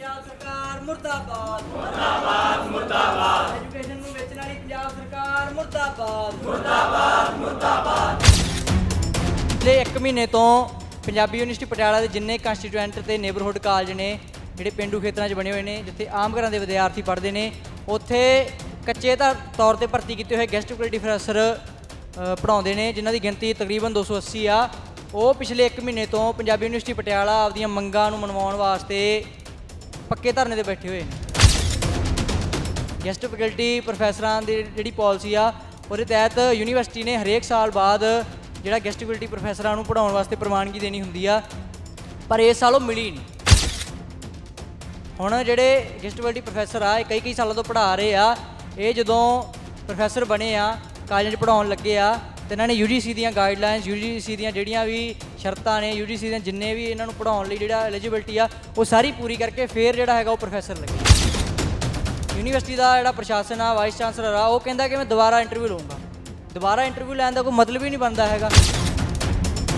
ਪੰਜਾਬ ਸਰਕਾਰ ਮੁਰਦਾਬਾਦ। ਮੁਰਦਾਬਾਦ ਮੁਰਦਾਬਾਦ। ਐਜੂਕੇਸ਼ਨ ਨੂੰ ਵੇਚਣ ਵਾਲੀ ਪੰਜਾਬ ਸਰਕਾਰ ਮੁਰਦਾਬਾਦ। ਮੁਰਦਾਬਾਦ ਮੁਰਦਾਬਾਦ। ਪਿਛਲੇ 1 ਮਹੀਨੇ ਤੋਂ ਪੰਜਾਬੀ ਯੂਨੀਵਰਸਿਟੀ ਪਟਿਆਲਾ ਦੇ ਜਿੰਨੇ ਕੰਸਟੀਟੂਐਂਟ ਤੇ ਨੇਬਰਹੁੱਡ ਕਾਲਜ ਨੇ ਜਿਹੜੇ ਪਿੰਡੂ ਖੇਤਰਾਂ 'ਚ ਬਣੇ ਹੋਏ ਨੇ ਜਿੱਥੇ ਆਮ ਘਰਾਂ ਦੇ ਵਿਦਿਆਰਥੀ ਪੜ੍ਹਦੇ ਨੇ ਉੱਥੇ ਕੱਚੇ ਦਾ ਤੌਰ ਤੇ ਭਰਤੀ ਕੀਤੇ ਹੋਏ ਗੈਸਟ ਫੈਕਲਟੀ ਪ੍ਰੋਫੈਸਰ ਅ, ਪੜ੍ਹਾਉਂਦੇ ਨੇ ਜਿਨ੍ਹਾਂ ਦੀ ਗਿਣਤੀ ਤਕਰੀਬਨ 280 ਆ। ਉਹ ਪਿਛਲੇ 1 ਮਹੀਨੇ ਤੋਂ ਪੰਜਾਬੀ ਯੂਨੀਵਰਸਿਟੀ ਪਟਿਆਲਾ ਆਪਦੀਆਂ ਮੰਗਾਂ ਨੂੰ ਮਨਵਾਉਣ ਵਾਸਤੇ ਪੱਕੇ ਧਰਨੇ ਤੇ ਬੈਠੇ ਹੋਏ ਨੇ। ਗੈਸਟ ਫੈਕਲਟੀ ਪ੍ਰੋਫੈਸਰਾਂ ਦੀ ਜਿਹੜੀ ਪਾਲਿਸੀ ਆ, ਉਹਦੇ ਤਹਿਤ ਯੂਨੀਵਰਸਿਟੀ ਨੇ ਹਰੇਕ ਸਾਲ ਬਾਅਦ ਜਿਹੜਾ ਗੈਸਟ ਫੈਕਲਟੀ ਪ੍ਰੋਫੈਸਰਾਂ ਨੂੰ ਪੜਾਉਣ ਵਾਸਤੇ ਪ੍ਰਵਾਨਗੀ ਦੇਣੀ ਹੁੰਦੀ ਆ, ਪਰ ਇਸ ਸਾਲ ਉਹ ਮਿਲੀ ਨਹੀਂ। ਹੁਣ ਜਿਹੜੇ ਗੈਸਟ ਫੈਕਲਟੀ ਪ੍ਰੋਫੈਸਰ ਆ, ਇਹ ਕਈ ਕਈ ਸਾਲਾਂ ਤੋਂ ਪੜ੍ਹਾ ਰਹੇ ਆ, ਇਹ ਜਦੋਂ ਪ੍ਰੋਫੈਸਰ ਬਣੇ ਆ ਕਾਲਜ 'ਚ ਪੜਾਉਣ ਲੱਗੇ ਆ, ਤੇ ਇਹਨਾਂ ਨੇ UGC ਦੀਆਂ ਗਾਈਡਲਾਈਨਸ UGC ਦੀਆਂ ਜਿਹੜੀਆਂ ਵੀ ਸ਼ਰਤਾਂ ਨੇ UGC ਦੀਆਂ ਜਿੰਨੇ ਵੀ ਇਹਨਾਂ ਨੂੰ ਪੜਾਉਣ ਲਈ ਜਿਹੜਾ ਐਲੀਜੀਬਿਲਟੀ ਆ, ਉਹ ਸਾਰੀ ਪੂਰੀ ਕਰਕੇ ਫੇਰ ਜਿਹੜਾ ਹੈਗਾ ਉਹ ਪ੍ਰੋਫੈਸਰ ਲੱਗੇ। ਯੂਨੀਵਰਸਿਟੀ ਦਾ ਜਿਹੜਾ ਪ੍ਰਸ਼ਾਸਨ ਆ ਵਾਈਸ ਚਾਂਸਲਰ ਆ, ਉਹ ਕਹਿੰਦਾ ਕਿ ਮੈਂ ਦੁਬਾਰਾ ਇੰਟਰਵਿਊ ਲਵਾਂਗਾ ਦੁਬਾਰਾ ਇੰਟਰਵਿਊ ਲੈਣ ਦਾ ਕੋਈ ਮਤਲਬ ਹੀ ਨਹੀਂ ਬਣਦਾ ਹੈਗਾ।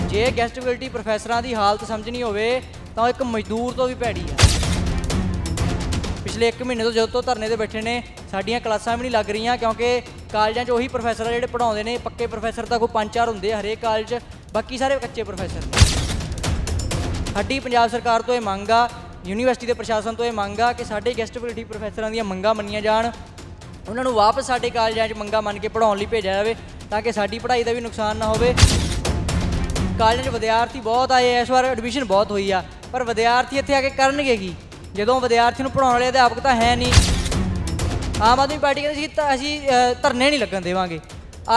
ਜੇ ਗੈਸਟ ਪ੍ਰੋਫੈਸਰਾਂ ਦੀ ਹਾਲਤ ਸਮਝਣੀ ਹੋਵੇ, ਤਾਂ ਉਹ ਇੱਕ ਮਜ਼ਦੂਰ ਤੋਂ ਵੀ ਭੈੜੀ ਆ। ਪਿਛਲੇ 1 ਮਹੀਨੇ ਤੋਂ ਜਦੋਂ ਤੋਂ ਧਰਨੇ ਤੇ ਬੈਠੇ ਨੇ, ਸਾਡੀਆਂ ਕਲਾਸਾਂ ਵੀ ਨਹੀਂ ਲੱਗ ਰਹੀਆਂ ਕਿਉਂਕਿ ਕਾਲਜਾਂ 'ਚ ਉਹੀ ਪ੍ਰੋਫੈਸਰ ਆ ਜਿਹੜੇ ਪੜਾਉਂਦੇ ਨੇ। ਪੱਕੇ ਪ੍ਰੋਫੈਸਰ ਤਾਂ ਕੋਈ ਪੰਜ ਚਾਰ ਹੁੰਦੇ ਆ ਹਰੇਕ ਕਾਲਜ। 'ਚ ਬਾਕੀ ਸਾਰੇ ਕੱਚੇ ਪ੍ਰੋਫੈਸਰ ਨੇ। ਸਾਡੀ ਪੰਜਾਬ ਸਰਕਾਰ ਤੋਂ ਇਹ ਮੰਗ ਆ, ਯੂਨੀਵਰਸਿਟੀ ਦੇ ਪ੍ਰਸ਼ਾਸਨ ਤੋਂ ਇਹ ਮੰਗ ਆ ਕਿ ਸਾਡੇ ਗੈਸਟ ਫੈਕਲਟੀ ਪ੍ਰੋਫੈਸਰਾਂ ਦੀਆਂ ਮੰਗਾਂ ਮੰਨੀਆਂ ਜਾਣ। ਉਹਨਾਂ ਨੂੰ ਵਾਪਸ ਸਾਡੇ ਕਾਲਜਾਂ 'ਚ ਮੰਗਾਂ ਮੰਨ ਕੇ ਪੜਾਉਣ ਲਈ ਭੇਜਿਆ ਜਾਵੇ ਤਾਂ ਕਿ ਸਾਡੀ ਪੜ੍ਹਾਈ ਦਾ ਵੀ ਨੁਕਸਾਨ ਨਾ ਹੋਵੇ। ਕਾਲਜਾਂ 'ਚ ਵਿਦਿਆਰਥੀ ਬਹੁਤ ਆਏ ਇਸ ਵਾਰ ਐਡਮਿਸ਼ਨ ਬਹੁਤ ਹੋਈ ਆ, ਪਰ ਵਿਦਿਆਰਥੀ ਇੱਥੇ ਆ ਕੇ ਕਰਨਗੇ ਕੀ? ਜਦੋਂ ਵਿਦਿਆਰਥੀ ਨੂੰ ਪੜਾਉਣ ਵਾਲੇ ਅਧਿਆਪਕ ਤਾਂ ਹੈ ਨਹੀਂ। ਆਮ ਆਦਮੀ ਪਾਰਟੀ ਕਹਿੰਦੀ ਸੀ ਤਾਂ ਅਸੀਂ ਧਰਨੇ ਨਹੀਂ ਲੱਗਣ ਦੇਵਾਂਗੇ।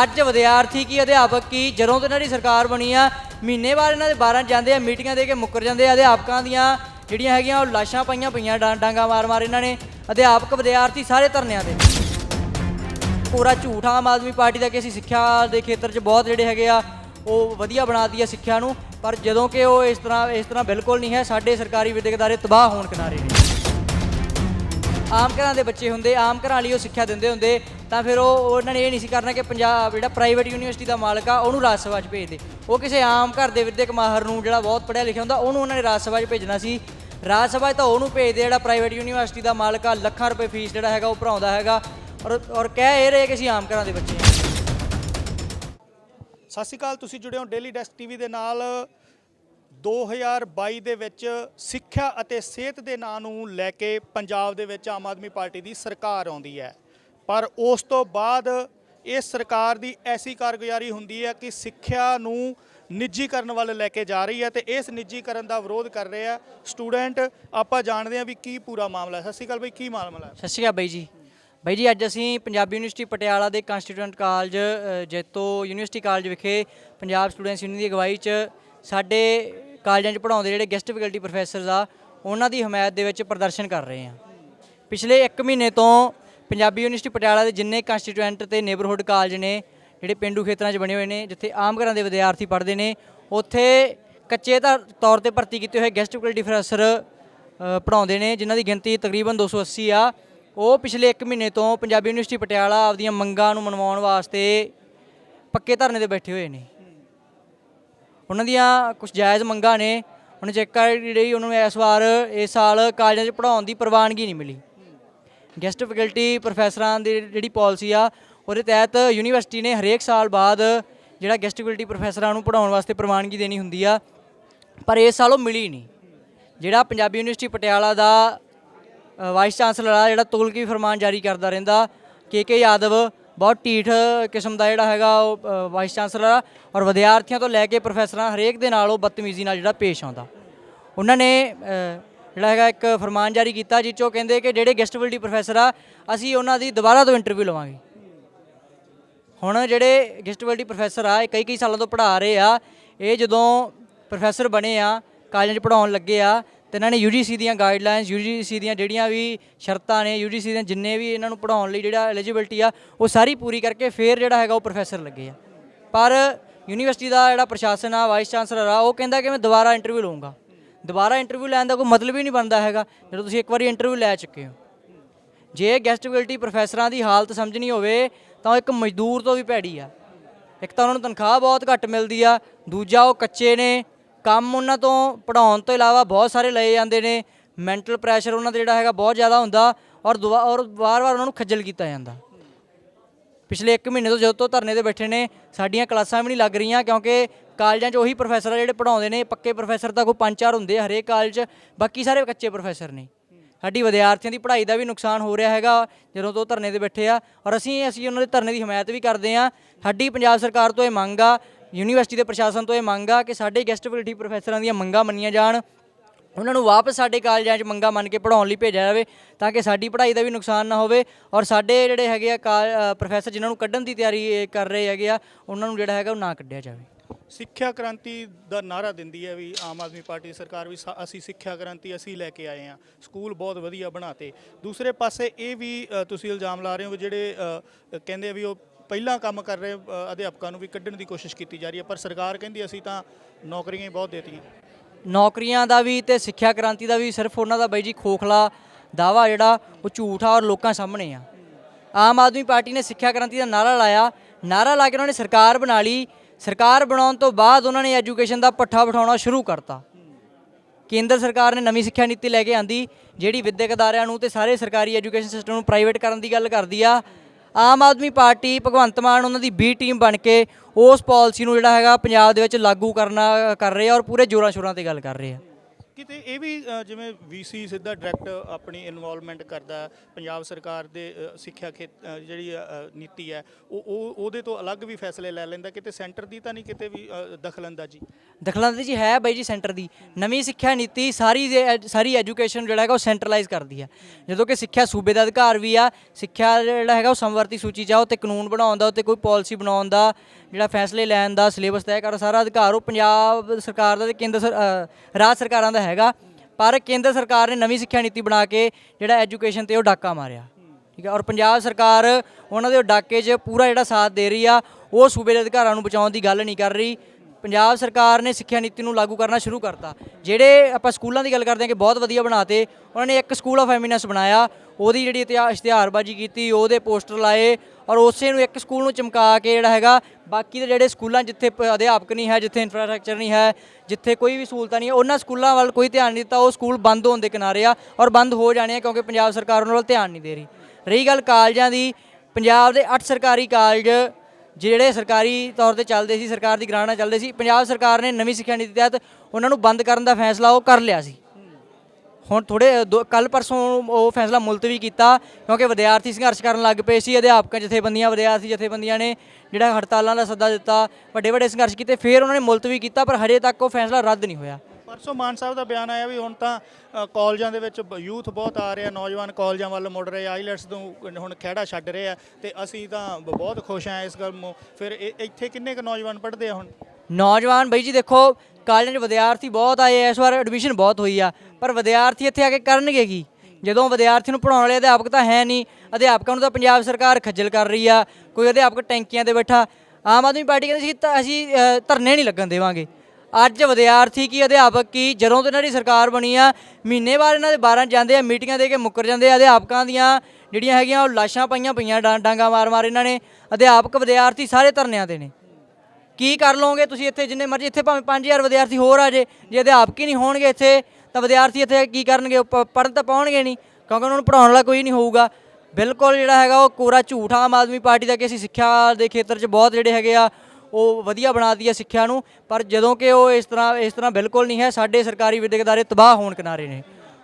ਅੱਜ ਵਿਦਿਆਰਥੀ ਕੀ, ਅਧਿਆਪਕ ਕੀ, ਜਦੋਂ ਤੋਂ ਇਹਨਾਂ ਦੀ ਸਰਕਾਰ ਬਣੀ ਆ, ਮਹੀਨੇ ਬਾਅਦ ਇਹਨਾਂ ਦੇ 12 ਜਾਂਦੇ ਆ, ਮੀਟਿੰਗਾਂ ਦੇ ਕੇ ਮੁੱਕਰ ਜਾਂਦੇ ਆ, ਅਧਿਆਪਕਾਂ ਦੀਆਂ ਜਿਹੜੀਆਂ ਹੈਗੀਆਂ, ਉਹ ਲਾਸ਼ਾਂ ਪਾਈਆਂ ਪਈਆਂ, ਡਾਂ- ਡਾਂਗਾ ਮਾਰ ਮਾਰ ਇਹਨਾਂ ਨੇ, ਅਧਿਆਪਕ ਵਿਦਿਆਰਥੀ ਸਾਰੇ ਧਰਨਿਆਂ ਦੇ ਪੂਰਾ ਝੂਠ ਆਮ ਆਦਮੀ ਪਾਰਟੀ ਦਾ ਕਿ ਅਸੀਂ ਸਿੱਖਿਆ ਦੇ ਖੇਤਰ 'ਚ ਬਹੁਤ ਜਿਹੜੇ ਹੈਗੇ ਆ, ਉਹ ਵਧੀਆ ਬਣਾਤੀ ਆ ਸਿੱਖਿਆ ਨੂੰ, ਪਰ ਜਦੋਂ ਕਿ ਉਹ ਇਸ ਤਰ੍ਹਾਂ ਇਸ ਤਰ੍ਹਾਂ ਬਿਲਕੁਲ ਨਹੀਂ ਹੈ, ਸਾਡੇ ਸਰਕਾਰੀ ਵਿਦਿਅਕ ਅਦਾਰੇ ਤਬਾਹ ਹੋਣ ਕਿਨਾਰੇ ਨੇ। ਆਮ ਘਰਾਂ ਦੇ ਬੱਚੇ ਹੁੰਦੇ, ਆਮ ਘਰਾਂ ਲਈ ਉਹ ਸਿੱਖਿਆ ਦਿੰਦੇ ਹੁੰਦੇ, ਤਾਂ ਫਿਰ ਉਹ, ਉਹਨਾਂ ਨੇ ਇਹ ਨਹੀਂ ਸੀ ਕਰਨਾ ਕਿ ਪੰਜਾਬ, ਜਿਹੜਾ ਪ੍ਰਾਈਵੇਟ ਯੂਨੀਵਰਸਿਟੀ ਦਾ ਮਾਲਕ ਆ, ਉਹਨੂੰ ਰਾਜ ਸਭਾ 'ਚ ਭੇਜਦੇ ਉਹ ਕਿਸੇ ਆਮ ਘਰ ਦੇ ਵਿਦਿਅਕ ਮਾਹਰ ਨੂੰ ਜਿਹੜਾ ਬਹੁਤ ਪੜ੍ਹਿਆ ਲਿਖਿਆ ਹੁੰਦਾ, ਉਹਨੂੰ ਉਹਨਾਂ ਨੇ ਰਾਜ ਸਭਾ 'ਚ ਭੇਜਣਾ ਸੀ। ਰਾਜ ਸਭਾ 'ਚ ਤਾਂ ਉਹਨੂੰ ਭੇਜਦੇ ਜਿਹੜਾ ਪ੍ਰਾਈਵੇਟ ਯੂਨੀਵਰਸਿਟੀ ਦਾ ਮਾਲਕ ਆ, ਲੱਖਾਂ ਰੁਪਏ ਫੀਸ ਜਿਹੜਾ ਹੈਗਾ, ਉਹ ਭਰਾਉਂਦਾ ਹੈਗਾ। ਔਰ ਔਰ ਕਹਿ ਇਹ ਰਹੇ ਕਿ ਅਸੀਂ ਆਮ ਘਰਾਂ ਦੇ ਬੱਚੇ ਹਾਂ ਸਤਿ ਸ਼੍ਰੀ ਅਕਾਲ, ਤੁਸੀਂ ਜੁੜੇ ਹੋ ਡੇਲੀ ਡੈਸਕ ਟੀਵੀ ਦੇ ਨਾਲ। 2022 ਦੇ ਵਿੱਚ ਸਿੱਖਿਆ ਅਤੇ ਸਿਹਤ ਦੇ ਨਾਂ ਨੂੰ ਲੈ ਕੇ ਪੰਜਾਬ ਦੇ ਵਿੱਚ ਆਮ ਆਦਮੀ ਪਾਰਟੀ ਦੀ ਸਰਕਾਰ ਆਉਂਦੀ ਹੈ। ਪਰ ਉਸ ਤੋਂ ਬਾਅਦ ਇਹ ਸਰਕਾਰ ਦੀ ਐਸੀ ਕਾਰਗੁਜ਼ਾਰੀ ਹੁੰਦੀ ਹੈ ਕਿ ਸਿੱਖਿਆ ਨੂੰ ਨਿੱਜੀਕਰਨ ਵੱਲ ਲੈ ਕੇ ਜਾ ਰਹੀ ਹੈ ਤੇ ਇਸ ਨਿੱਜੀਕਰਨ ਦਾ ਵਿਰੋਧ ਕਰ ਰਹੇ ਆ। ਸਟੂਡੈਂਟ ਆਪਾਂ ਜਾਣਦੇ ਹਾਂ ਵੀ ਕੀ ਪੂਰਾ ਮਾਮਲਾ ਹੈ। ਸਤਿ ਸ਼੍ਰੀ ਅਕਾਲ ਬਈ ਕੀ ਮਾਮਲਾ ਹੈ? ਸਤਿ ਸ਼੍ਰੀ ਅਕਾਲ ਬਾਈ ਜੀ। ਬਾਈ ਜੀ ਅੱਜ ਅਸੀਂ ਪੰਜਾਬੀ ਯੂਨੀਵਰਸਿਟੀ ਪਟਿਆਲਾ ਦੇ ਕੰਸਟੀਟਿਊਐਂਟ ਕਾਲਜ ਅ, ਜੈਤੋ ਯੂਨੀਵਰਸਿਟੀ ਕਾਲਜ ਵਿਖੇ ਪੰਜਾਬ ਸਟੂਡੈਂਟਸ ਯੂਨੀਅਨ ਦੀ ਅਗਵਾਈ 'ਚ ਸਾਡੇ ਕਾਲਜਾਂ 'ਚ ਪੜਾਉਂਦੇ ਜਿਹੜੇ ਗੈਸਟ ਫੈਕਲਟੀ ਪ੍ਰੋਫੈਸਰਸ ਆ ਉਹਨਾਂ ਦੀ ਹਮਾਇਤ ਦੇ ਵਿੱਚ ਪ੍ਰਦਰਸ਼ਨ ਕਰ ਰਹੇ ਹਾਂ। ਪਿਛਲੇ 1 ਮਹੀਨੇ ਤੋਂ ਪੰਜਾਬੀ ਯੂਨੀਵਰਸਿਟੀ ਪਟਿਆਲਾ ਦੇ ਜਿੰਨੇ ਕੰਸਟੀਟਿਊਐਂਟ ਤੇ ਨੇਬਰਹੁੱਡ ਕਾਲਜ ਨੇ ਜਿਹੜੇ ਪਿੰਡੂ ਖੇਤਰਾਂ 'ਚ ਬਣੇ ਹੋਏ ਨੇ ਜਿੱਥੇ ਆਮ ਘਰਾਂ ਦੇ ਵਿਦਿਆਰਥੀ ਪੜ੍ਹਦੇ ਨੇ ਉੱਥੇ ਕੱਚੇ ਦਾ ਤੌਰ ਤੇ ਭਰਤੀ ਕੀਤੇ ਹੋਏ ਗੈਸਟ ਫੈਕਲਟੀ ਪ੍ਰੋਫੈਸਰ ਅ, ਪੜ੍ਹਾਉਂਦੇ ਨੇ ਜਿਨ੍ਹਾਂ ਦੀ ਗਿਣਤੀ ਤਕਰੀਬਨ 280 ਆ। ਉਹ ਪਿਛਲੇ 1 ਮਹੀਨੇ ਤੋਂ ਪੰਜਾਬੀ ਯੂਨੀਵਰਸਿਟੀ ਪਟਿਆਲਾ ਆਪਦੀਆਂ ਮੰਗਾਂ ਨੂੰ ਮਨਵਾਉਣ ਵਾਸਤੇ ਪੱਕੇ ਧਰਨੇ ਤੇ ਬੈਠੇ ਹੋਏ ਨੇ। ਉਹਨਾਂ ਦੀਆਂ ਕੁਝ ਜਾਇਜ਼ ਮੰਗਾਂ ਨੇ। ਹੁਣ ਜੇਕਰ ਜਿਹੜੀ ਉਹਨਾਂ ਨੂੰ ਇਸ ਵਾਰ ਇਸ ਸਾਲ ਕਾਲਜਾਂ 'ਚ ਪੜ੍ਹਾਉਣ ਦੀ ਪ੍ਰਵਾਨਗੀ ਨਹੀਂ ਮਿਲੀ। ਗੈਸਟ ਫੈਕਲਟੀ ਪ੍ਰੋਫੈਸਰਾਂ ਦੀ ਜਿਹੜੀ ਪਾਲਿਸੀ ਆ, ਉਹਦੇ ਤਹਿਤ ਯੂਨੀਵਰਸਿਟੀ ਨੇ ਹਰੇਕ ਸਾਲ ਬਾਅਦ ਜਿਹੜਾ ਗੈਸਟ ਫੈਕਲਟੀ ਪ੍ਰੋਫੈਸਰਾਂ ਨੂੰ ਪੜ੍ਹਾਉਣ ਵਾਸਤੇ ਪ੍ਰਵਾਨਗੀ ਦੇਣੀ ਹੁੰਦੀ ਆ, ਪਰ ਇਸ ਸਾਲ ਉਹ ਮਿਲੀ ਨਹੀਂ। ਜਿਹੜਾ ਪੰਜਾਬੀ ਯੂਨੀਵਰਸਿਟੀ ਪਟਿਆਲਾ ਦਾ ਵਾਈਸ ਚਾਂਸਲਰ ਆ, ਜਿਹੜਾ ਤੁਗਲਕੀ ਫਰਮਾਨ ਜਾਰੀ ਕਰਦਾ ਰਹਿੰਦਾ, ਕੇ ਕੇ ਯਾਦਵ ਬਹੁਤ ਢੀਠ ਕਿਸਮ ਦਾ ਜਿਹੜਾ ਹੈਗਾ ਉਹ ਵਾਈਸ ਚਾਂਸਲਰ ਆ। ਔਰ ਵਿਦਿਆਰਥੀਆਂ ਤੋਂ ਲੈ ਕੇ ਪ੍ਰੋਫੈਸਰਾਂ ਹਰੇਕ ਦੇ ਨਾਲ ਉਹ ਬਦਤਮੀਜ਼ੀ ਨਾਲ ਜਿਹੜਾ ਪੇਸ਼ ਆਉਂਦਾ। ਉਹਨਾਂ ਨੇ ਜਿਹੜਾ ਹੈਗਾ ਇੱਕ ਫਰਮਾਨ ਜਾਰੀ ਕੀਤਾ ਜਿਸ 'ਚ ਉਹ ਕਹਿੰਦੇ ਕਿ ਜਿਹੜੇ ਗੈਸਟ ਫੈਕਲਟੀ ਪ੍ਰੋਫੈਸਰ ਆ, ਅਸੀਂ ਉਹਨਾਂ ਦੀ ਦੁਬਾਰਾ ਤੋਂ ਇੰਟਰਵਿਊ ਲਵਾਂਗੇ। ਹੁਣ ਜਿਹੜੇ ਗੈਸਟ ਫੈਕਲਟੀ ਪ੍ਰੋਫੈਸਰ ਆ, ਇਹ ਕਈ ਕਈ ਸਾਲਾਂ ਤੋਂ ਪੜ੍ਹਾ ਰਹੇ ਆ। ਇਹ ਜਦੋਂ ਪ੍ਰੋਫੈਸਰ ਬਣੇ ਆ, ਕਾਲਜਾਂ 'ਚ ਪੜਾਉਣ ਲੱਗੇ ਆ ਤੇ ਇਹਨਾਂ ਨੇ UGC ਦੀਆਂ ਗਾਈਡਲਾਈਨਸ UGC ਦੀਆਂ ਜਿਹੜੀਆਂ ਵੀ ਸ਼ਰਤਾਂ ਨੇ UGC ਦੀਆਂ ਜਿੰਨੇ ਵੀ ਇਹਨਾਂ ਨੂੰ ਪੜਾਉਣ ਲਈ ਜਿਹੜਾ ਐਲੀਜੀਬਿਲਟੀ ਆ, ਉਹ ਸਾਰੀ ਪੂਰੀ ਕਰਕੇ ਫੇਰ ਜਿਹੜਾ ਹੈਗਾ ਉਹ ਪ੍ਰੋਫੈਸਰ ਲੱਗੇ ਆ। ਪਰ ਯੂਨੀਵਰਸਿਟੀ ਦਾ ਜਿਹੜਾ ਪ੍ਰਸ਼ਾਸਨ ਆ ਵਾਈਸ ਚਾਂਸਲਰ ਆ, ਉਹ ਕਹਿੰਦਾ ਕਿ ਮੈਂ ਦੁਬਾਰਾ ਇੰਟਰਵਿਊ ਲਵਾਂਗਾ ਦੁਬਾਰਾ ਇੰਟਰਵਿਊ ਲੈਣ ਦਾ ਕੋਈ ਮਤਲਬ ਹੀ ਨਹੀਂ ਬਣਦਾ ਹੈਗਾ, ਜਦੋਂ ਤੁਸੀਂ ਇੱਕ ਵਾਰੀ ਇੰਟਰਵਿਊ ਲੈ ਚੁੱਕੇ ਹੋ। ਜੇ ਗੈਸਟ ਪ੍ਰੋਫੈਸਰਾਂ ਦੀ ਹਾਲਤ ਸਮਝਣੀ ਹੋਵੇ, ਤਾਂ ਉਹ ਇੱਕ ਮਜ਼ਦੂਰ ਤੋਂ ਵੀ ਭੈੜੀ ਆ। ਇੱਕ ਤਾਂ ਉਹਨਾਂ ਨੂੰ ਤਨਖਾਹ ਬਹੁਤ ਘੱਟ ਮਿਲਦੀ ਆ, ਦੂਜਾ ਉਹ ਕੱਚੇ ਨੇ ਕੰਮ ਉਹਨਾਂ ਤੋਂ ਪੜਾਉਣ ਤੋਂ ਇਲਾਵਾ ਬਹੁਤ ਸਾਰੇ ਲਏ ਜਾਂਦੇ ਨੇ ਮੈਂਟਲ ਪ੍ਰੈਸ਼ਰ ਉਹਨਾਂ ਦਾ ਜਿਹੜਾ ਹੈਗਾ ਬਹੁਤ ਜ਼ਿਆਦਾ ਹੁੰਦਾ ਔਰ ਦੁਆ ਔਰ ਵਾਰ-ਵਾਰ ਉਹਨਾਂ ਨੂੰ ਖੱਜਲ ਕੀਤਾ ਜਾਂਦਾ। ਪਿਛਲੇ 1 ਮਹੀਨੇ ਤੋਂ ਜਦੋਂ ਤੋਂ ਧਰਨੇ ਤੇ ਬੈਠੇ ਨੇ, ਸਾਡੀਆਂ ਕਲਾਸਾਂ ਵੀ ਨਹੀਂ ਲੱਗ ਰਹੀਆਂ ਕਿਉਂਕਿ ਕਾਲਜਾਂ 'ਚ ਉਹੀ ਪ੍ਰੋਫੈਸਰ ਆ ਜਿਹੜੇ ਪੜਾਉਂਦੇ ਨੇ, ਪੱਕੇ ਪ੍ਰੋਫੈਸਰ ਤਾਂ ਕੋਈ ਪੰਜ ਚਾਰ ਹੁੰਦੇ ਆ ਹਰੇਕ ਕਾਲਜ 'ਚ ਬਾਕੀ ਸਾਰੇ ਕੱਚੇ ਪ੍ਰੋਫੈਸਰ ਨੇ। ਸਾਡੀ ਵਿਦਿਆਰਥੀਆਂ ਦੀ ਪੜ੍ਹਾਈ ਦਾ ਵੀ ਨੁਕਸਾਨ ਹੋ ਰਿਹਾ ਹੈਗਾ ਜਦੋਂ ਤੋਂ ਧਰਨੇ ਤੇ ਬੈਠੇ ਆ, ਔਰ ਅਸੀਂ ਅਸੀਂ ਉਹਨਾਂ ਦੇ ਧਰਨੇ ਦੀ ਹਮਾਇਤ ਵੀ ਕਰਦੇ ਆ। ਸਾਡੀ ਪੰਜਾਬ ਸਰਕਾਰ ਤੋਂ ਇਹ ਮੰਗ ਆ ਯੂਨੀਵਰਸਿਟੀ ਦੇ ਪ੍ਰਸ਼ਾਸਨ ਤੋਂ ਇਹ ਮੰਗ ਆ ਕਿ ਸਾਡੇ ਗੈਸਟ ਫੈਕਲਟੀ ਪ੍ਰੋਫੈਸਰਾਂ ਦੀਆਂ ਮੰਗਾਂ ਮੰਨੀਆਂ ਜਾਣ। ਉਹਨਾਂ ਨੂੰ ਵਾਪਸ ਸਾਡੇ ਕਾਲਜਾਂ 'ਚ ਮੰਗਾ ਮੰਨ ਕੇ ਪੜਾਉਣ ਲਈ ਭੇਜਿਆ ਜਾਵੇ ਤਾਂ ਕਿ ਸਾਡੀ ਪੜ੍ਹਾਈ ਦਾ ਵੀ ਨੁਕਸਾਨ ਨਾ ਹੋਵੇ ਔਰ ਸਾਡੇ ਜਿਹੜੇ ਹੈਗੇ ਆ ਕਾ- ਪ੍ਰੋਫੈਸਰ ਜਿਨ੍ਹਾਂ ਨੂੰ ਕੱਢਣ ਦੀ ਤਿਆਰੀ ਕਰ ਰਹੇ ਹੈਗੇ ਆ, ਉਹਨਾਂ ਨੂੰ ਜਿਹੜਾ ਹੈਗਾ ਉਹ ਨਾ ਕੱਢਿਆ ਜਾਵੇ। ਸਿੱਖਿਆ ਕ੍ਰਾਂਤੀ ਦਾ ਨਾਰਾ ਦਿੰਦੀ ਹੈ ਵੀ ਆਮ ਆਦਮੀ ਪਾਰਟੀ ਦੀ ਸਰਕਾਰ ਵੀ ਸਾ- ਅਸੀਂ ਸਿੱਖਿਆ ਕ੍ਰਾਂਤੀ ਅਸੀਂ ਲੈ ਕੇ ਆਏ ਹਾਂ, ਸਕੂਲ ਬਹੁਤ ਵਧੀਆ ਬਣਾਤੇ ਦੂਸਰੇ ਪਾਸੇ ਇਹ ਵੀ ਤੁਸੀਂ ਇਲਜ਼ਾਮ ਲਾ ਰਹੇ ਹੋ ਵੀ ਜਿਹੜੇ ਕਹਿੰਦੇ ਵੀ ਉਹ ਪਹਿਲਾਂ ਕੰਮ ਕਰ ਰਹੇ ਅ, ਅਧਿਆਪਕਾਂ ਨੂੰ ਵੀ ਕੱਢਣ ਦੀ ਕੋਸ਼ਿਸ਼ ਕੀਤੀ ਜਾ ਰਹੀ ਹੈ ਪਰ ਸਰਕਾਰ ਕਹਿੰਦੀ ਅਸੀਂ ਤਾਂ ਨੌਕਰੀਆਂ ਹੀ ਬਹੁਤ ਦੇਤੀਆਂ। ਨੌਕਰੀਆਂ ਦਾ ਵੀ ਤੇ ਸਿੱਖਿਆ ਕ੍ਰਾਂਤੀ ਦਾ ਵੀ ਸਿਰਫ ਉਹਨਾਂ ਦਾ ਬਾਈ ਜੀ ਖੋਖਲਾ ਦਾਵਾ ਜਿਹੜਾ ਉਹ ਝੂਠ ਆ ਔਰ ਲੋਕਾਂ ਸਾਹਮਣੇ ਆ। ਆਮ ਆਦਮੀ ਪਾਰਟੀ ਨੇ ਸਿੱਖਿਆ ਕ੍ਰਾਂਤੀ ਦਾ ਨਾਰਾ ਲਾਇਆ ਨਾਰਾ ਲਾ ਕੇ ਉਹਨਾਂ ਨੇ ਸਰਕਾਰ ਬਣਾ ਲਈ। ਸਰਕਾਰ ਬਣਾਉਣ ਤੋਂ ਬਾਅਦ ਉਹਨਾਂ ਨੇ ਐਜੂਕੇਸ਼ਨ ਦਾ ਪੱਠਾ ਬਿਠਾਉਣਾ ਸ਼ੁਰੂ ਕਰਤਾ। ਕੇਂਦਰ ਸਰਕਾਰ ਨੇ ਨਵੀਂ ਸਿੱਖਿਆ ਨੀਤੀ ਲੈ ਕੇ ਆਂਦੀ ਜਿਹੜੀ ਵਿੱਦਿਅਕ ਅਦਾਰਿਆਂ ਨੂੰ ਤੇ ਸਾਰੇ ਸਰਕਾਰੀ ਐਜੂਕੇਸ਼ਨ ਸਿਸਟਮ ਨੂੰ ਪ੍ਰਾਈਵੇਟ ਕਰਨ ਦੀ ਗੱਲ ਕਰਦੀ ਆ ਆਮ ਆਦਮੀ ਪਾਰਟੀ ਭਗਵੰਤ ਮਾਨ ਉਹਨਾਂ ਦੀ ਬੀ ਟੀਮ ਬਣ ਕੇ ਉਸ ਪਾਲਿਸੀ ਨੂੰ ਜਿਹੜਾ ਹੈਗਾ ਪੰਜਾਬ ਦੇ ਵਿੱਚ ਲਾਗੂ ਕਰਨਾ ਕਰ ਰਹੇ ਆ ਔਰ ਪੂਰੇ ਜੋਰਾਂ ਸ਼ੋਰਾਂ ਤੇ ਗੱਲ ਕਰ ਰਹੇ ਆ ਕਿਤੇ ਇਹ ਵੀ ਅ, ਜਿਵੇਂ ਵੀਸੀ ਸਿੱਧਾ ਡਾਇਰੈਕਟ ਆਪਣੀ ਇਨਵੋਲਵਮੈਂਟ ਕਰਦਾ ਪੰਜਾਬ ਸਰਕਾਰ ਦੇ ਅ, ਸਿੱਖਿਆ ਖੇਤ ਅ, ਜਿਹੜੀ ਅ, ਅ, ਨੀਤੀ ਹੈ ਉਹ ਉਹ ਉਹਦੇ ਤੋਂ ਅਲੱਗ ਵੀ ਫੈਸਲੇ ਲੈ ਲੈਂਦਾ ਕਿਤੇ ਸੈਂਟਰ ਦੀ ਤਾਂ ਨਹੀਂ ਕਿਤੇ ਵੀ ਅ, ਦਖਲਅੰਦਾਜ਼ੀ? ਦਖਲਅੰਦਾਜ਼ੀ ਜੀ ਹੈ ਬਾਈ ਜੀ ਸੈਂਟਰ ਦੀ। ਨਵੀਂ ਸਿੱਖਿਆ ਨੀਤੀ ਸਾਰੀ ਦੇ ਐਜ- ਸਾਰੀ ਐਜੂਕੇਸ਼ਨ ਜਿਹੜਾ ਹੈਗਾ ਉਹ ਸੈਂਟਰਲਾਈਜ਼ ਕਰਦੀ ਹੈ। ਜਦੋਂ ਕਿ ਸਿੱਖਿਆ ਸੂਬੇ ਦਾ ਅਧਿਕਾਰ ਵੀ ਆ ਸਿੱਖਿਆ ਜਿਹੜਾ ਹੈਗਾ ਉਹ ਸਮਵਰਤੀ ਸੂਚੀ 'ਚ ਆ ਉਹ ਤੇ ਕਾਨੂੰਨ ਬਣਾਉਣ ਦਾ ਉਹ ਤੇ ਕੋਈ ਪਾਲਿਸੀ ਬਣਾਉਣ ਦਾ ਜਿਹੜਾ ਫੈਸਲੇ ਲੈਣ ਦਾ ਸਿਲੇਬਸ ਤੈਅ ਕਰਨ ਸਾਰਾ ਅਧਿਕਾਰ ਉਹ ਪੰਜਾਬ ਸਰਕਾਰ ਦਾ ਤੇ ਕੇਂਦਰ ਸਰ- ਅ, ਰਾਜ ਸਰਕਾਰਾਂ ਦਾ ਹੈਗਾ, ਪਰ ਕੇਂਦਰ ਸਰਕਾਰ ਨੇ ਨਵੀਂ ਸਿੱਖਿਆ ਨੀਤੀ ਬਣਾ ਕੇ ਜਿਹੜਾ ਐਜੂਕੇਸ਼ਨ ਤੇ ਉਹ ਡਾਕਾ ਮਾਰਿਆ। ਠੀਕ ਹੈ, ਔਰ ਪੰਜਾਬ ਸਰਕਾਰ ਉਹਨਾਂ ਦੇ ਡਾਕੇ 'ਚ ਪੂਰਾ ਜਿਹੜਾ ਸਾਥ ਦੇ ਰਹੀ ਆ, ਉਹ ਸੂਬੇ ਦੇ ਅਧਿਕਾਰਾਂ ਨੂੰ ਬਚਾਉਣ ਦੀ ਗੱਲ ਨਹੀਂ ਕਰ ਰਹੀ। ਪੰਜਾਬ ਸਰਕਾਰ ਨੇ ਸਿੱਖਿਆ ਨੀਤੀ ਨੂੰ ਲਾਗੂ ਕਰਨਾ ਸ਼ੁਰੂ ਕਰਤਾ। ਜਿਹੜੇ ਆਪਾਂ ਸਕੂਲਾਂ ਦੀ ਗੱਲ ਕਰਦੇ ਹਾਂ ਕਿ ਬਹੁਤ ਵਧੀਆ ਬਣਾਤੇ, ਉਹਨਾਂ ਨੇ ਇੱਕ ਸਕੂਲ ਆਫ ਐਮੀਨੈਂਸ ਬਣਾਇਆ, ਉਹਦੀ ਜਿਹੜੀ ਇਤਿਹਾ- ਇਸ਼ਤਿਹਾਰਬਾਜ਼ੀ ਕੀਤੀ, ਉਹਦੇ ਪੋਸਟਰ ਲਾਏ ਔਰ ਉਸੇ ਨੂੰ ਇੱਕ ਸਕੂਲ ਨੂੰ ਚਮਕਾ ਕੇ ਜਿਹੜਾ ਹੈਗਾ, ਬਾਕੀ ਦੇ ਜਿਹੜੇ ਸਕੂਲਾਂ ਜਿੱਥੇ ਪ- ਅਧਿਆਪਕ ਨਹੀਂ ਹੈ, ਜਿੱਥੇ ਇਨਫਰਾਸਟ੍ਰਕਚਰ ਨਹੀਂ ਹੈ, ਜਿੱਥੇ ਕੋਈ ਵੀ ਸਹੂਲਤਾਂ ਨਹੀਂ ਹੈ, ਉਹਨਾਂ ਸਕੂਲਾਂ ਵੱਲ ਕੋਈ ਧਿਆਨ ਨਹੀਂ ਦਿੱਤਾ, ਉਹ ਸਕੂਲ ਬੰਦ ਹੋਣ ਦੇ ਕਿਨਾਰੇ ਆ ਔਰ ਬੰਦ ਹੋ ਜਾਣੇ ਆ ਕਿਉਂਕਿ ਪੰਜਾਬ ਸਰਕਾਰ ਉਹਨਾਂ ਵੱਲ ਧਿਆਨ ਨਹੀਂ ਦੇ ਰਹੀ। ਰਹੀ ਗੱਲ ਕਾਲਜਾਂ ਦੀ, ਪੰਜਾਬ ਦੇ 8 ਸਰਕਾਰੀ ਕਾਲਜ ਜਿਹੜੇ ਸਰਕਾਰੀ ਤੌਰ ਤੇ ਚੱਲਦੇ ਸੀ, ਸਰਕਾਰ ਦੀ ਗ੍ਰਾਂਟ ਨਾਲ ਚੱਲਦੇ ਸੀ, ਪੰਜਾਬ ਸਰਕਾਰ ਨੇ ਨਵੀਂ ਸਿੱਖਿਆ ਨੀਤੀ ਤਹਿਤ ਉਹਨਾਂ ਨੂੰ ਬੰਦ ਕਰਨ ਦਾ ਫੈਸਲਾ ਉਹ ਕਰ ਲਿਆ ਸੀ। ਹੁਣ ਥੋੜੇ ਕੱਲ ਪਰਸੋਂ ਉਹ ਫੈਸਲਾ ਮੁਲਤਵੀ ਕੀਤਾ, ਕਿਉਂਕਿ ਵਿਦਿਆਰਥੀ ਸੰਘਰਸ਼ ਕਰਨ ਲੱਗ ਪਏ ਸੀ, ਅਧਿਆਪਕਾਂ, ਜਥੇਬੰਦੀਆਂ, ਵਿਦਿਆਰਥੀ ਜਥੇਬੰਦੀਆਂ ਨੇ ਜਿਹੜਾ ਹੜਤਾਲਾਂ ਦਾ ਸੱਦਾ ਦਿੱਤਾ ਵੱਡੇ ਵੱਡੇ ਸੰਘਰਸ਼ ਕੀਤੇ, ਫਿਰ ਉਹਨਾਂ ਨੇ ਮੁਲਤਵੀ ਕੀਤਾ, ਪਰ ਹਜੇ ਤੱਕ ਉਹ ਫੈਸਲਾ ਰੱਦ ਨਹੀਂ ਹੋਇਆ। ਪਰਸੋਂ ਮਾਨ ਸਾਹਿਬ ਦਾ ਬਿਆਨ ਆਇਆ ਵੀ ਹੁਣ ਤਾਂ ਅ, ਕਾਲਜਾਂ ਦੇ ਵਿੱਚ ਯੂਥ ਬਹੁਤ ਆ ਰਿਹਾ ਨੌਜਵਾਨ ਕਾਲਜਾਂ ਵੱਲ ਮੁੜ ਰਹੇ ਆਈਲੈਟਸ ਤੋਂ ਹੁਣ ਖਹਿੜਾ ਛੱਡ ਰਹੇ ਆ ਤੇ ਅਸੀਂ ਤਾਂ ਬ- ਬਹੁਤ ਖੁਸ਼ ਆ ਇਸ ਗੱਲ ਨੂੰ। ਫਿਰ ਇਹ- ਇੱਥੇ ਕਿੰਨੇ ਕੁ ਨੌਜਵਾਨ ਪੜ੍ਹਦੇ ਆ ਹੁਣ? ਨੌਜਵਾਨ ਬਈ ਜੀ ਦੇਖੋ ਕਾਲਜਾਂ 'ਚ ਵਿਦਿਆਰਥੀ ਬਹੁਤ ਆਏ ਆ, ਇਸ ਵਾਰ ਐਡਮਿਸ਼ਨ ਬਹੁਤ ਹੋਈ ਆ ਪਰ ਵਿਦਿਆਰਥੀ ਇੱਥੇ ਆ ਕੇ ਕਰਨਗੇ ਕੀ? ਜਦੋਂ ਵਿਦਿਆਰਥੀ ਨੂੰ ਪੜਾਉਣ ਵਾਲੇ ਅਧਿਆਪਕ ਤਾਂ ਹੈ ਨਹੀਂ ਅਧਿਆਪਕਾਂ ਨੂੰ ਤਾਂ ਪੰਜਾਬ ਸਰਕਾਰ ਖੱਜਲ ਕਰ ਰਹੀ ਆ ਕੋਈ ਅਧਿਆਪਕ ਟੈਂਕੀਆਂ ਤੇ ਬੈਠਾ ਆਮ ਆਦਮੀ ਪਾਰਟੀ ਕਹਿੰਦੀ ਸੀ ਤਾਂ ਅਸੀਂ ਅ, ਧਰਨੇ ਨਹੀਂ ਲੱਗਣ ਦੇਵਾਂਗੇ। ਅੱਜ ਵਿਦਿਆਰਥੀ ਕੀ, ਅਧਿਆਪਕ ਕੀ, ਜਦੋਂ ਤੋਂ ਇਹਨਾਂ ਦੀ ਸਰਕਾਰ ਬਣੀ ਆ, ਮਹੀਨੇ ਬਾਅਦ ਇਹਨਾਂ ਦੇ 12 ਜਾਂਦੇ ਆ, ਮੀਟਿੰਗਾਂ ਦੇ ਕੇ ਮੁੱਕਰ ਜਾਂਦੇ ਆ, ਅਧਿਆਪਕਾਂ ਦੀਆਂ ਜਿਹੜੀਆਂ ਹੈਗੀਆਂ ਉਹ ਲਾਸ਼ਾਂ ਪਈਆਂ ਪਈਆਂ, ਡਾਂ- ਡਾਂਗਾ ਮਾਰ ਮਾਰ ਇਹਨਾਂ ਨੇ, ਅਧਿਆਪਕ ਵਿਦਿਆਰਥੀ ਸਾਰੇ ਧਰਨਿਆਂ ਤੇ ਨੇ। ਕੀ ਕਰ ਲਓਗੇ ਤੁਸੀਂ ਇੱਥੇ, ਜਿੰਨੇ ਮਰਜ਼ੀ ਇੱਥੇ ਭਾਵੇਂ 5000 ਵਿਦਿਆਰਥੀ ਹੋਰ ਆ ਜੇ ਜੇ ਅਧਿਆਪਕ ਹੀ ਨਹੀਂ ਹੋਣਗੇ ਇੱਥੇ, ਤਾਂ ਵਿਦਿਆਰਥੀ ਇੱਥੇ ਕੀ ਕਰਨਗੇ ਪੜ੍ਹਨ ਤਾਂ ਪਾਉਣਗੇ ਨਹੀਂ, ਕਿਉਂਕਿ ਉਹਨਾਂ ਨੂੰ ਪੜਾਉਣ ਵਾਲਾ ਕੋਈ ਨਹੀਂ ਹੋਊਗਾ। ਬਿਲਕੁਲ ਜਿਹੜਾ ਹੈਗਾ ਉਹ ਕੋਰਾ ਝੂਠ ਆਮ ਆਦਮੀ ਪਾਰਟੀ ਦਾ ਕਿ ਅਸੀਂ ਸਿੱਖਿਆ ਦੇ ਖੇਤਰ 'ਚ ਬਹੁਤ ਜਿਹੜੇ ਹੈਗੇ ਆ ਉਹ ਵਧੀਆ ਬਣਾਤੀ ਹੈ ਸਿੱਖਿਆ ਨੂੰ, ਪਰ ਜਦੋਂ ਕਿ ਉਹ ਇਸ ਤਰ੍ਹਾਂ ਇਸ ਤਰ੍ਹਾਂ ਬਿਲਕੁਲ ਨਹੀਂ ਹੈ, ਸਾਡੇ ਸਰਕਾਰੀ ਵਿਦਿਅਕ ਅਦਾਰੇ ਤਬਾਹ ਹੋਣ ਕਿਨਾਰੇ ਨੇ।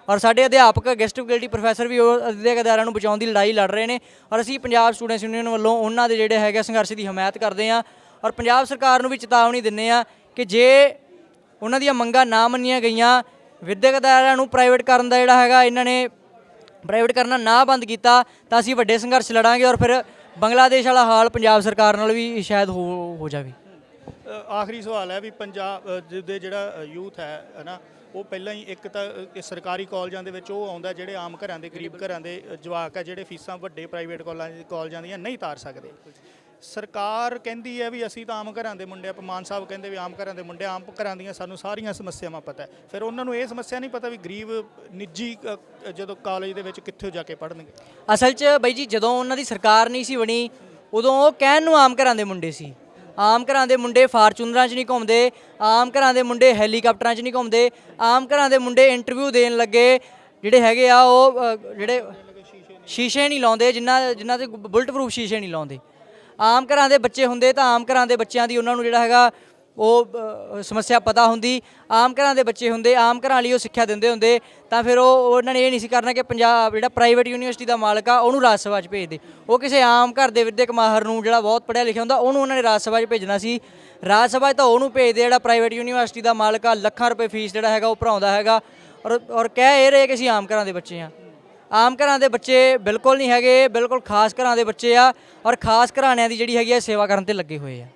ਔਰ ਸਾਡੇ ਅਧਿਆਪਕ ਗੈਸਟ ਫੈਕਲਟੀ ਪ੍ਰੋਫੈਸਰ ਵੀ ਉਹ ਅਧਿਆਪਕ ਅਦਾਰਿਆਂ ਨੂੰ ਬਚਾਉਣ ਦੀ ਲੜਾਈ ਲੜ ਰਹੇ ਨੇ। ਔਰ ਅਸੀਂ ਪੰਜਾਬ ਸਟੂਡੈਂਟਸ ਯੂਨੀਅਨ ਵੱਲੋਂ ਉਹਨਾਂ ਦੇ ਜਿਹੜੇ ਹੈਗੇ ਸੰਘਰਸ਼ ਦੀ ਹਮਾਇਤ ਕਰਦੇ ਹਾਂ। ਔਰ ਪੰਜਾਬ ਸਰਕਾਰ ਨੂੰ ਵੀ ਚੇਤਾਵਨੀ ਦਿੰਨੇ ਆ ਕਿ ਜੇ ਉਹਨਾਂ ਦੀਆਂ ਮੰਗਾਂ ਨਾ ਮੰਨੀਆਂ ਗਈਆਂ, ਵਿਦਿਅਕ ਅਦਾਰਿਆਂ ਨੂੰ ਪ੍ਰਾਈਵੇਟ ਕਰਨ ਦਾ ਜਿਹੜਾ ਹੈਗਾ, ਇਹਨਾਂ ਨੇ ਪ੍ਰਾਈਵੇਟ ਕਰਨਾ ਨਾ ਬੰਦ ਕੀਤਾ, ਤਾਂ ਅਸੀਂ ਵੱਡੇ ਸੰਘਰਸ਼ ਲੜਾਂਗੇ ਔਰ ਫਿਰ ਬੰਗਲਾਦੇਸ਼ ਵਾਲਾ ਹਾਲ ਪੰਜਾਬ ਸਰਕਾਰ ਨਾਲ ਵੀ ਸ਼ਾਇਦ ਹੋ ਹੋ ਜਾਵੇ। ਆਖਰੀ ਸਵਾਲ ਹੈ ਵੀ ਪੰਜਾਬ ਦੇ ਜਿਹੜਾ ਯੂਥ ਹੈ ਹਨਾ ਉਹ ਪਹਿਲਾਂ ਹੀ ਇੱਕ ਤਾਂ ਇਹ ਸਰਕਾਰੀ ਕਾਲਜਾਂ ਦੇ ਵਿੱਚ ਉਹ ਆਉਂਦਾ ਜਿਹੜੇ ਆਮ ਘਰਾਂ ਦੇ, ਗਰੀਬ ਘਰਾਂ ਦੇ ਜਵਾਕ ਆ ਜਿਹੜੇ ਫੀਸਾਂ ਵੱਡੇ ਪ੍ਰਾਈਵੇਟ ਕਾਲਜਾਂ ਕਾਲਜਾਂ ਦੀਆਂ ਨਹੀਂ ਤਾਰ ਸਕਦੇ। ਸਰਕਾਰ ਕਹਿੰਦੀ ਹੈ ਵੀ ਅਸੀਂ ਤਾਂ ਆਮ ਘਰਾਂ ਦੇ ਮੁੰਡੇ ਆ ਮਾਨ ਸਾਹਿਬ ਕਹਿੰਦੇ ਵੀ ਆਮ ਘਰਾਂ ਦੇ ਮੁੰਡੇ ਆਮ ਘਰਾਂ ਦੀਆਂ ਸਾਨੂੰ ਸਾਰੀਆਂ ਸਮੱਸਿਆਵਾਂ ਪਤਾ ਹੈ। ਫਿਰ ਉਹਨਾਂ ਨੂੰ ਇਹ ਸਮੱਸਿਆ ਨਹੀਂ ਪਤਾ ਵੀ ਗਰੀਬ ਨਿੱਜੀ ਅ, ਜਦੋਂ ਕਾਲਜ ਦੇ ਵਿੱਚ ਕਿੱਥੇ ਜਾ ਕੇ ਪੜ੍ਹਨਗੇ। ਅਸਲ 'ਚ ਬਈ ਜੀ ਜਦੋਂ ਉਹਨਾਂ ਦੀ ਸਰਕਾਰ ਨਹੀਂ ਸੀ ਬਣੀ ਉਦੋਂ ਉਹ ਕਹਿਣ ਨੂੰ ਆਮ ਘਰਾਂ ਦੇ ਮੁੰਡੇ ਸੀ। ਆਮ ਘਰਾਂ ਦੇ ਮੁੰਡੇ ਫਾਰਚੂਨਰਾਂ 'ਚ ਨਹੀਂ ਘੁੰਮਦੇ ਆਮ ਘਰਾਂ ਦੇ ਮੁੰਡੇ ਹੈਲੀਕਾਪਟਰਾਂ 'ਚ ਨਹੀਂ ਘੁੰਮਦੇ ਆਮ ਘਰਾਂ ਦੇ ਮੁੰਡੇ ਇੰਟਰਵਿਊ ਦੇਣ ਲੱਗੇ ਜਿਹੜੇ ਹੈਗੇ ਆ ਉਹ ਅ, ਜਿਹੜੇ ਸ਼ੀਸ਼ੇ ਨਹੀਂ ਲਾਉਂਦੇ। ਜਿਨ੍ਹਾਂ ਜਿਨ੍ਹਾਂ ਤੇ ਬੁਲਟ ਪ੍ਰੂਫ ਸ਼ੀਸ਼ੇ ਨਹੀਂ ਲਾਉਂਦੇ। ਆਮ ਘਰਾਂ ਦੇ ਬੱਚੇ ਹੁੰਦੇ ਤਾਂ ਆਮ ਘਰਾਂ ਦੇ ਬੱਚਿਆਂ ਦੀ ਉਹਨਾਂ ਨੂੰ ਜਿਹੜਾ ਹੈਗਾ ਉਹ ਸਮੱਸਿਆ ਪਤਾ ਹੁੰਦੀ। ਆਮ ਘਰਾਂ ਦੇ ਬੱਚੇ ਹੁੰਦੇ, ਆਮ ਘਰਾਂ ਲਈ ਉਹ ਸਿੱਖਿਆ ਦਿੰਦੇ ਹੁੰਦੇ। ਤਾਂ ਫਿਰ ਉਹ ਉਹਨਾਂ ਨੇ ਇਹ ਨਹੀਂ ਸੀ ਕਰਨਾ ਕਿ ਪੰਜਾਬ ਜਿਹੜਾ ਪ੍ਰਾਈਵੇਟ ਯੂਨੀਵਰਸਿਟੀ ਦਾ ਮਾਲਕ ਆ, ਉਹਨੂੰ ਰਾਜ ਸਭਾ 'ਚ ਭੇਜਦੇ ਉਹ ਕਿਸੇ ਆਮ ਘਰ ਦੇ ਵਿਦਿਅਕ ਮਾਹਰ ਨੂੰ ਜਿਹੜਾ ਬਹੁਤ ਪੜ੍ਹਿਆ ਲਿਖਿਆ ਹੁੰਦਾ, ਉਹਨੂੰ ਉਹਨਾਂ ਨੇ ਰਾਜ ਸਭਾ 'ਚ ਭੇਜਣਾ ਸੀ। ਰਾਜ ਸਭਾ 'ਚ ਤਾਂ ਉਹਨੂੰ ਭੇਜਦੇ ਜਿਹੜਾ ਪ੍ਰਾਈਵੇਟ ਯੂਨੀਵਰਸਿਟੀ ਦਾ ਮਾਲਕ ਆ, ਲੱਖਾਂ ਰੁਪਏ ਫੀਸ ਜਿਹੜਾ ਹੈਗਾ ਉਹ ਭਰਾਉਂਦਾ ਹੈਗਾ। ਔਰ ਔਰ ਕਹਿ ਇਹ ਰਹੇ ਕਿ ਅਸੀਂ ਆਮ ਘਰਾਂ ਦੇ ਬੱਚੇ ਆ। ਆਮ ਘਰਾਂ ਦੇ ਬੱਚੇ ਬਿਲਕੁਲ ਨਹੀਂ ਹੈਗੇ, ਬਿਲਕੁਲ ਖਾਸ ਘਰਾਂ ਦੇ ਬੱਚੇ ਆ ਔਰ ਖਾਸ ਘਰਾਣਿਆਂ ਦੀ ਜਿਹੜੀ ਹੈਗੀ ਆ ਸੇਵਾ ਕਰਨ ਤੇ ਲੱਗੇ ਹੋਏ ਆ।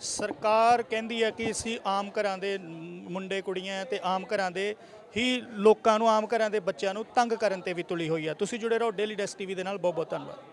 ਸਰਕਾਰ ਕਹਿੰਦੀ ਹੈ ਕਿ ਅਸੀਂ ਆਮ ਘਰਾਂ ਦੇ ਮੁੰਡੇ, ਕੁੜੀਆਂ ਤੇ ਆਮ ਘਰਾਂ ਦੇ ਹੀ ਲੋਕਾਂ ਨੂੰ, ਆਮ ਘਰਾਂ ਦੇ ਬੱਚਿਆਂ ਨੂੰ ਤੰਗ ਕਰਨ ਤੇ ਵੀ ਤੁਲੀ ਹੋਈ ਆ। ਤੁਸੀਂ ਜੁੜੇ ਰਹੋ ਡੇਲੀ ਡੈਸ ਟੀਵੀ ਦੇ ਨਾਲ। ਬਹੁਤ ਬਹੁਤ ਧੰਨਵਾਦ।